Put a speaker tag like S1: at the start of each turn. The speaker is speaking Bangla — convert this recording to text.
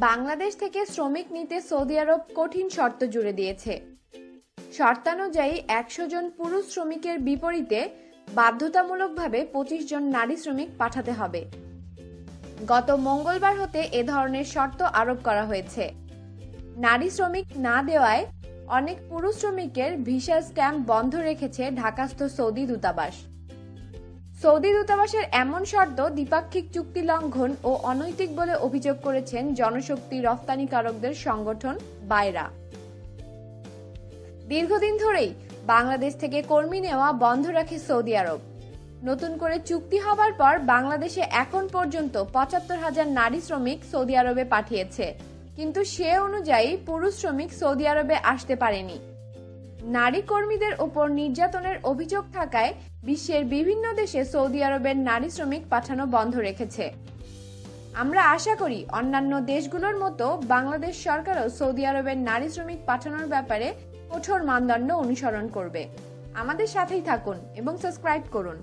S1: বাংলাদেশ থেকে শ্রমিক নিতে সৌদি আরব কঠিন শর্ত জুড়ে দিয়েছে। শর্তানুযায়ী একশো জন পুরুষ শ্রমিকের বিপরীতে বাধ্যতামূলকভাবে পঁচিশ জন নারী শ্রমিক পাঠাতে হবে। গত মঙ্গলবার হতে এ ধরনের শর্ত আরোপ করা হয়েছে। নারী শ্রমিক না দেওয়ায় অনেক পুরুষ শ্রমিকের ভিসা স্ট্যাম্প বন্ধ রেখেছে ঢাকাস্থ সৌদি দূতাবাস। সৌদি দূতাবাসের এমন শর্ত, দ্বিপাক্ষিক চুক্তি লঙ্ঘন ও অনৈতিক বলে অভিযোগ করেছেন জনশক্তি রফতানিকারকদের সংগঠন বায়রা দীর্ঘদিন ধরেই বাংলাদেশ থেকে কর্মী নেওয়া বন্ধ রাখে সৌদি আরব। নতুন করে চুক্তি হবার পর বাংলাদেশে এখন পর্যন্ত পঁচাত্তর হাজার নারী শ্রমিক সৌদি আরবে পাঠিয়েছে। কিন্তু সে অনুযায়ী পুরুষ শ্রমিক সৌদি আরবে আসতে পারেনি। নারী কর্মীদের ওপর নির্যাতনের অভিযোগ থাকায় বিশ্বের বিভিন্ন দেশে সৌদি আরবের নারী শ্রমিক পাঠানো বন্ধ রেখেছে। আমরা আশা করি অন্যান্য দেশগুলোর মতো বাংলাদেশ সরকারও সৌদি আরবের নারী শ্রমিক পাঠানোর ব্যাপারে কঠোর মানদণ্ড অনুসরণ করবে। আমাদের সাথেই থাকুন এবং সাবস্ক্রাইব করুন।